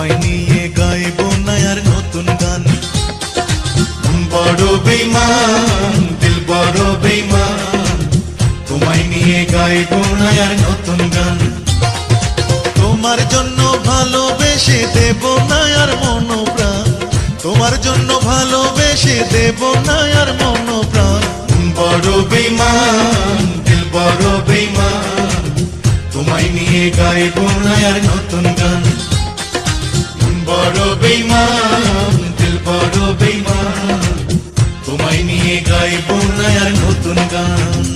তোমায় নিয়ে গাইব না নতুন গান। বড় বেইমান দিল বড় বেমান তোমায় নিয়ে গাইব না আর নতুন গান। তোমার জন্য ভালোবেসে দেব না আর মনোপ্রাণ। তোমার জন্য ভালোবেসে দেব না আর মনোপ্রাণ। বড় বেইমান দিল বড় বেইমান তোমায় নিয়ে গাইব না আর নতুন বড় বেইমান দিল বড় বেইমান। তোমায় নিয়ে গাইব না নতুন গান।